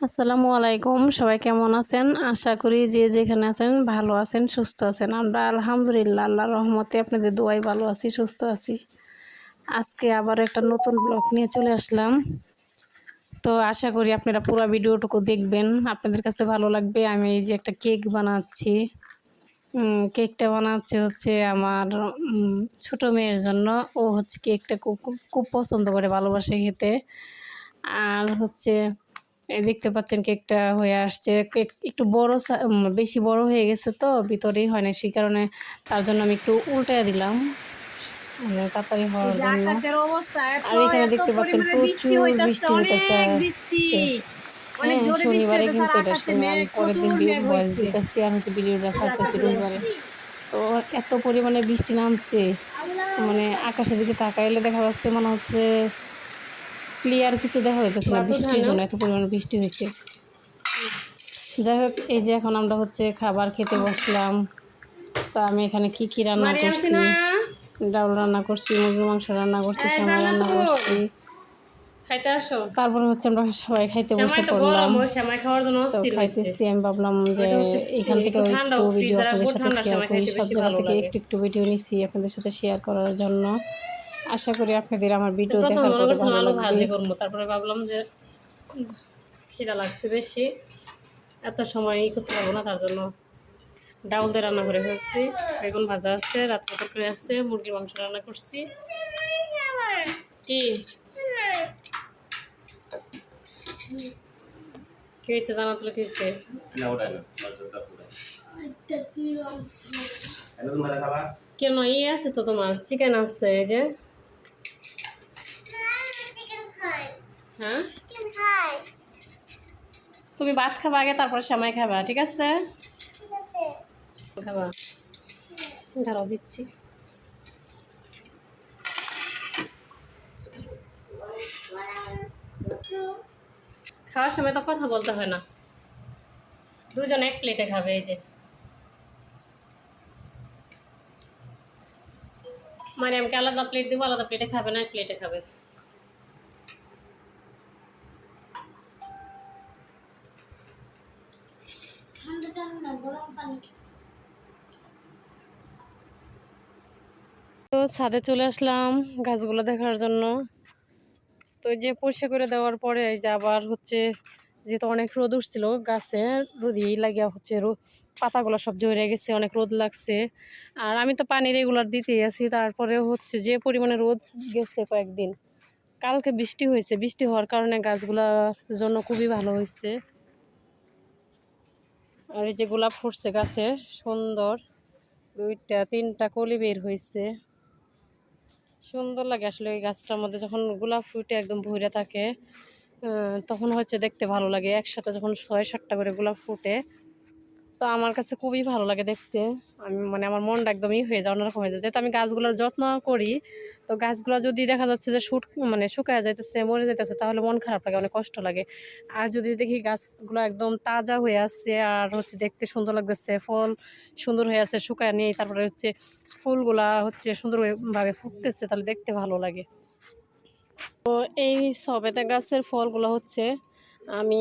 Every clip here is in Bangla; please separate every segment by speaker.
Speaker 1: আসসালামু আলাইকুম, সবাই কেমন আছেন? আশা করি যে যেখানে আছেন ভালো আছেন, সুস্থ আছেন। আমরা আলহামদুলিল্লাহ আল্লাহ রহমতে আপনাদের দোয়াই ভালো আছি, সুস্থ আছি। আজকে আবার একটা নতুন ব্লগ নিয়ে চলে আসলাম। তো আশা করি আপনারা পুরো ভিডিওটুকু দেখবেন। আপনাদের কাছে ভালো লাগবে। আমি এই যে একটা কেক বানাচ্ছি। কেকটা বানাচ্ছি হচ্ছে আমার ছোট মেয়ের জন্য। ও হচ্ছে কেকটা খুব, খুব- পছন্দ করে, ভালোবাসে খেতে। আর হচ্ছে দেখতে পাচ্ছেন কেকটা হয়ে আসছে। কেক একটু বড় বেশি বড় হয়ে গেছে তো ভিতরেই হয় না সেই কারণে তার জন্য আমি একটু উল্টায় দিলাম। মানে তাড়াতাড়ি হওয়ার জন্য।
Speaker 2: এত
Speaker 1: আর এখানে দেখতে পাচ্ছেন প্রচুর বৃষ্টি হইতাছে। হ্যাঁ শনিবারে কিন্তু এটা
Speaker 2: আকাশে
Speaker 1: শুনে আমি পরের দিন
Speaker 2: প্রচুর মেঘ
Speaker 1: ভয়েস
Speaker 2: হইছে।
Speaker 1: দিতেছি আর হচ্ছে ভিডিওটা ছাড়তেছি রবিবারে। তো এত পরিমাণে বৃষ্টি নামছে মানে আকাশের দিকে তাকাইলে দেখা যাচ্ছে মনে হচ্ছে ক্লিয়ার কিছু দেখা যাইতেছে না বৃষ্টির জন্য এত পরিমাণে বৃষ্টি হয়েছে যাই হোক এই যে এখন আমরা হচ্ছে খাবার খেতে বসলাম। তা আমি এখানে কি কি রান্না করছি? ডাল রান্না করছি মুরগির মাংস রান্না করছি সেমাই
Speaker 2: জান্নাত
Speaker 1: রান্না করছি।
Speaker 2: খাইতে আসো।
Speaker 1: তারপরে হচ্ছে আমরা সবাই খাইতে বসে পড়লাম। তো খাইতেছি আমি ভাবলাম যে এখান থেকে
Speaker 2: একটু
Speaker 1: ভিডিও আপনাদের সাথে শেয়ার করি সব জায়গা থেকে একটু একটু ভিডিও নিছি আপনাদের সাথে শেয়ার করার জন্য। আশা করি আপনাদের আমার ভিডিও দেখার পরে ভালো
Speaker 2: আলু ভাজি করব তারপরে ভাবলাম যে খিদা লাগছে বেশি। এত সময় করতে পারব না তার জন্য ডাউল দিয়ে রান্না করে ফেলছি। বেগুন ভাজা আছে রাত্রে তরকারি আছে মুরগির মাংস রান্না করছি। কি? কি হয়েছে জানা তুলে কি হয়েছে? কেন ইয়ে আছে তো তোমার চিকেন আছে এই যে হ্যাঁ তুমি ভাত খাবা আগে তারপরে সময় খাবা ঠিক আছে? খাবা। দাঁড়াও দিচ্ছি। খাওয়ার সময় তো কথা বলতে হয় না। দুজন এক প্লেটে খাবে এই যে। মারিয়ামকে আলাদা প্লেট দিব আলাদা প্লেটে খাবে না এক প্লেটে খাবে।
Speaker 1: তো ছাদে চলে আসলাম গাছগুলো দেখার জন্য। তো যে পরিষ্কার করে দেওয়ার পরে এই যে আবার হচ্ছে যেহেতু অনেক রোদ উঠছিল, গাছে রোদই লাগিয়া হচ্ছে পাতাগুলো সব ঝরে গেছে, অনেক রোদ লাগছে। আর আমি তো পানি রেগুলার দিতেই আছি, তারপরে হচ্ছে যে পরিমাণে রোদ গেছে কয়েকদিন। কালকে বৃষ্টি হয়েছে, বৃষ্টি হওয়ার কারণে গাছগুলার জন্য খুবই ভালো হয়েছে। আর এই যে গোলাপ ফুটছে গাছে, সুন্দর। দুইটা, তিনটা কলি বের হয়েছে সুন্দর লাগে আসলে ওই গাছটার মধ্যে, যখন গোলাপ ফুটে একদম ভরে থাকে তখন হচ্ছে দেখতে ভালো লাগে। একসাথে যখন ছয় সাতটা করে গোলাপ ফুটে তো আমার কাছে খুবই ভালো লাগে দেখতে। আমি মানে আমার মনটা একদমই হয়ে যায়, অন্যরকম হয়ে যায়। যেহেতু আমি গাছগুলোর যত্ন করি, তো গাছগুলো যদি দেখা যাচ্ছে যে শুট মানে শুকায় যাইতেছে, মরে যাইতেছে, তাহলে মন খারাপ লাগে, অনেক কষ্ট লাগে। আর যদি দেখি গাছগুলো একদম তাজা হয়ে আছে, আর হচ্ছে দেখতে সুন্দর লাগতেছে, ফল সুন্দর হয়ে আছে, শুকায় নেই, তারপরে হচ্ছে ফুলগুলা হচ্ছে সুন্দরভাবে ফুটতেছে, তাহলে দেখতে ভালো লাগে। তো এই সবেদা গাছের ফলগুলো হচ্ছে আমি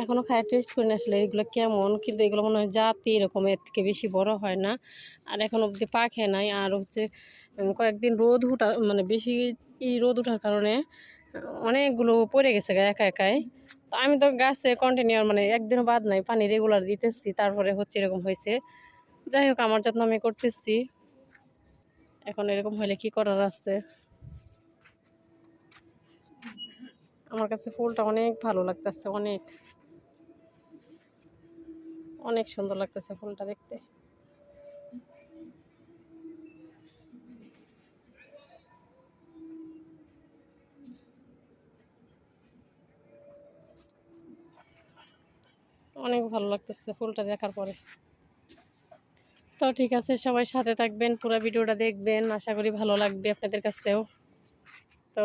Speaker 1: এখনও খাই টেস্ট করি না আসলে এগুলো কেমন, কিন্তু এগুলো মনে হয় জাতি এরকম, এর থেকে বেশি বড় হয় না। আর এখন অবধি পাখে নাই, আর হচ্ছে কয়েকদিন রোদ উঠা মানে বেশি ই রোদ ওঠার কারণে, অনেকগুলো পড়ে গেছে গা একা একাই। তো আমি তো গাছে কন্টিনিউ মানে একদিনও বাদ নাই, পানি রেগুলার দিতেছি, তারপরে হচ্ছে এরকম হয়েছে। যাই হোক, আমার যত্ন আমি করতেছি। এখন এরকম হলে কি করার আছে? আমার কাছে ফুলটা অনেক ভালো লাগতেছে, অনেক। অনেক সুন্দর লাগতেছে ফুলটা দেখতে। অনেক ভালো লাগতেছে ফুলটা দেখার পরে। তো ঠিক আছে, সবাই সাথে থাকবেন, পুরো ভিডিওটা দেখবেন। আশা করি ভালো লাগবে আপনাদের কাছেও। তো